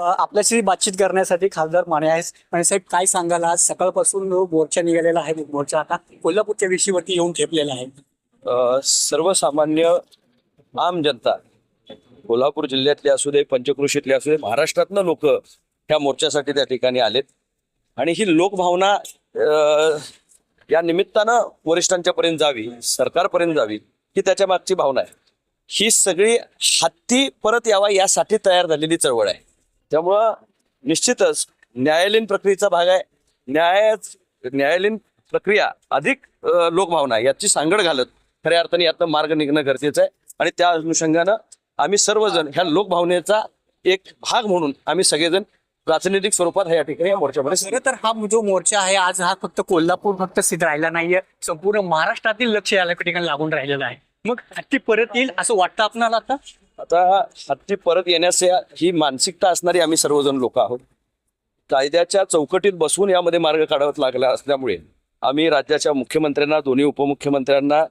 आपल्याशी बातचीत करण्यासाठी खासदार माने आहेत. आणि साहेब काय सांगाल आज? सकाळपासून मोर्चा निघालेला आहे मोर्चा आता कोल्हापूरच्या विषयीवरती येऊन ठेपलेला आहे. सर्वसामान्य आम जनता कोल्हापूर जिल्ह्यातले असू दे पंचकृषीतले असू दे महाराष्ट्रातनं लोक ह्या मोर्चासाठी त्या ठिकाणी आलेत. आणि ही लोकभावना या निमित्तानं वरिष्ठांच्या पर्यंत जावी सरकारपर्यंत जावी ही त्याच्या मागची भावना आहे. ही सगळी हत्ती परत यावा यासाठी तयार झालेली चळवळ आहे. त्यामुळं निश्चितच न्यायालयीन प्रक्रियेचा भाग आहे. न्याय न्यायालयीन प्रक्रिया अधिक लोकभावना आहे. याची सांगड घालत खऱ्या अर्थाने यातनं मार्ग निघणं गरजेचं आहे. आणि त्या अनुषंगानं आम्ही सर्वजण ह्या लोकभावनेचा एक भाग म्हणून आम्ही सगळेजण प्रातिनिधिक स्वरूपात या ठिकाणी या मोर्चामध्ये खरं तर हा जो मोर्चा आहे आज हा फक्त कोल्हापूर फक्त सिद्ध राहिला नाहीये. संपूर्ण महाराष्ट्रातील लक्ष या ठिकाणी लागून राहिलेलं आहे. मग ती परत येईल असं वाटतं आपणाला आता? आता हत्ती परत येण्यास ही मानसिकता असणारी आम्ही सर्वजण लोक आहोत. कायद्याच्या चौकटीत बसवून यामध्ये मार्ग काढावा लागला असल्यामुळे आम्ही राज्याच्या मुख्यमंत्र्यांना दोन्ही उपमुख्यमंत्र्यांना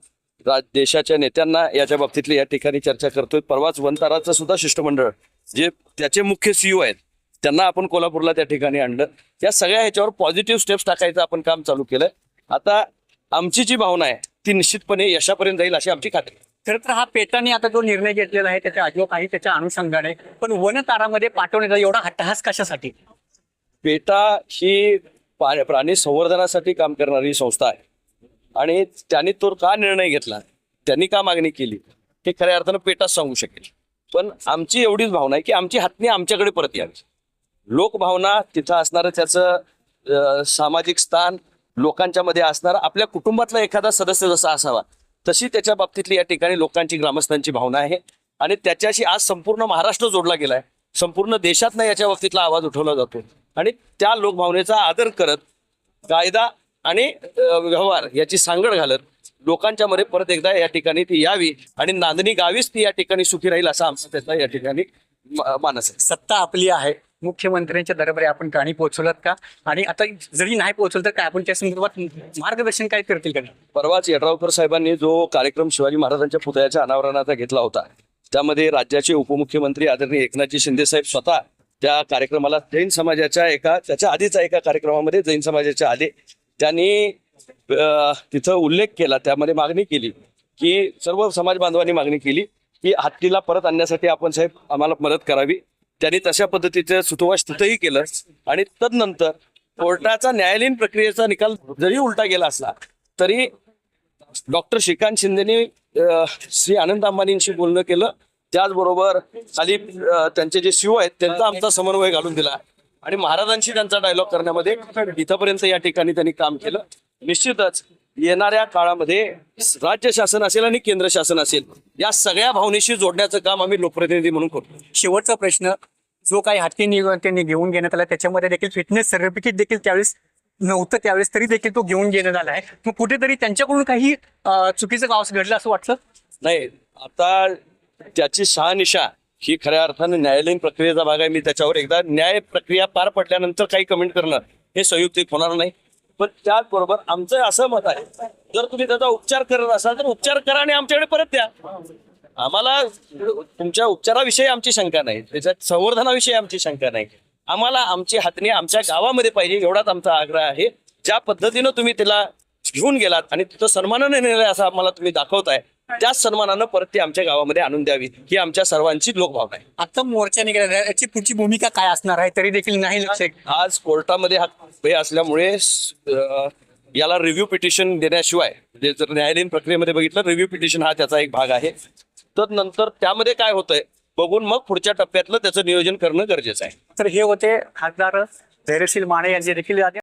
राज देशाच्या नेत्यांना याच्या बाबतीतली या ठिकाणी चर्चा करतोय. परवाच वनताराचं सुद्धा शिष्टमंडळ जे त्याचे मुख्य सीईओ आहेत त्यांना आपण कोल्हापूरला त्या ठिकाणी आणलं. या सगळ्या ह्याच्यावर पॉझिटिव्ह स्टेप्स टाकायचं आपण काम चालू केलंय. आता आमची जी भावना आहे ती निश्चितपणे यशापर्यंत जाईल अशी आमची खात्री खरं तर हा पेटाने आता जो निर्णय घेतलेला आहे त्याच्या आजोबा काही त्याच्या अनुषंगाने पण वनतारामध्ये पाठवण्याचा एवढा हट्टहास कशासाठी? पेटा ही पा- प्राणी संवर्धनासाठी काम करणारी संस्था आहे. आणि त्यांनी तो का निर्णय घेतला? त्यांनी का मागणी केली? हे खऱ्या अर्थानं पेटाच सांगू शकेल. पण आमची एवढीच भावना आहे की आमची हातनी आमच्याकडे परत यावी. लोकभावना तिथं असणारं त्याचं सामाजिक स्थान लोकांच्या मध्ये असणारा आपल्या कुटुंबातला एखादा सदस्य जसा असावा तशी त्याच्या बाबतीतली या ठिकाणी लोकांची ग्रामस्थांची भावना आहे. आणि त्याच्याशी आज संपूर्ण महाराष्ट्र जोडला गेलाय. संपूर्ण देशातनं याच्या बाबतीतला आवाज उठवला जातो. आणि त्या लोकभावनेचा आदर करत कायदा आणि व्यवहार याची सांगड घालत लोकांच्या मध्ये परत एकदा या ठिकाणी ती यावी आणि नांदणी गावीच ती या ठिकाणी सुखी राहील असा आमचा त्याचा या ठिकाणी मानस आहे. सत्ता आपली आहे. मुख्यमंत्र्यांच्या दरबारी आपण गाणी पोहोचवलात का? आणि आता जरी नाही पोहोचवलं तर काय? आपण त्या संदर्भात मार्गदर्शन काय करतील का परवाच यड्रावकर साहेबांनी जो कार्यक्रम शिवाजी महाराजांच्या पुतळ्याच्या अनावरणाचा घेतला होता त्यामध्ये राज्याचे उपमुख्यमंत्री आदरणीय एकनाथजी शिंदे साहेब स्वतः त्या कार्यक्रमाला जैन समाजाच्या एका त्याच्या आधीचा एका कार्यक्रमामध्ये जैन समाजाच्या आले त्यांनी तिथं उल्लेख केला त्यामध्ये मागणी केली की सर्व समाज बांधवांनी मागणी केली की हत्तीला परत आणण्यासाठी आपण साहेब आम्हाला मदत करावी. त्यांनी तशा पद्धतीचं सुतोवाच तिथंही केलं. आणि तदनंतर कोर्टाचा न्यायालयीन प्रक्रियेचा निकाल जरी उलटा गेला असला तरी डॉक्टर श्रीकांत शिंदेने श्री आनंद अंबानींशी बोलणं केलं. त्याचबरोबर खाली त्यांचे जे शिव आहेत त्यांचा आमचा समन्वय घालून दिला. आणि महाराजांशी त्यांचा डायलॉग करण्यामध्ये इथंपर्यंत या ठिकाणी त्यांनी काम केलं. निश्चितच येणाऱ्या काळामध्ये राज्य शासन असेल आणि केंद्र शासन असेल या सगळ्या भावनेशी जोडण्याचं काम आम्ही लोकप्रतिनिधी म्हणून करतो. शेवटचा प्रश्न जो काही हाती त्यांनी घेऊन घेण्यात आला त्याच्यामध्ये देखील फिटनेस सर्टिफिकेट देखील त्यावेळेस नव्हतं त्यावेळेस तरी देखील तो घेऊन घेण्यात आला आहे. मग कुठेतरी त्यांच्याकडून काही चुकीचं गावस घडलं असं वाटलं नाही आता त्याची शहानिशा ही खऱ्या अर्थाने न्यायालयीन प्रक्रियेचा भाग आहे. मी त्याच्यावर एकदा न्याय प्रक्रिया पार पडल्यानंतर काही कमेंट करणं हे संयुक्तिक होणार नाही. पण त्याचबरोबर आमचं असं मत आहे जर तुम्ही त्याचा उपचार करत असाल तर उपचार करा आणि आमच्याकडे परत द्या आम्हाला तुमच्या उपचाराविषयी आमची शंका नाही. त्याच्या संवर्धनाविषयी आमची शंका नाही. आम्हाला आमची हातणी आमच्या गावामध्ये पाहिजे एवढाच आमचा आग्रह आहे. ज्या पद्धतीनं तुम्ही त्याला घेऊन गेलात आणि तिथं सन्मानाने नेलं असं आम्हाला तुम्ही दाखवताय त्याच सन्मानानं परत ती आमच्या गावामध्ये आणून द्यावी ही आमच्या सर्वांची लोकभावना आहे. आता मोर्चा निघाला. याची पुढची भूमिका काय असणार आहे तरी देखील नाही लक्ष आज कोर्टामध्ये हा हे असल्यामुळे याला रिव्ह्यू पिटिशन देण्याशिवाय म्हणजे जर न्यायालयीन प्रक्रियेमध्ये बघितलं रिव्ह्यू पिटिशन हा त्याचा एक भाग आहे. तर नंतर त्यामध्ये काय होतंय बघून मग पुढच्या टप्प्यातलं त्याचं नियोजन करणं गरजेचं आहे. तर हे होते खासदार धैर्यशील माने यांचे देखील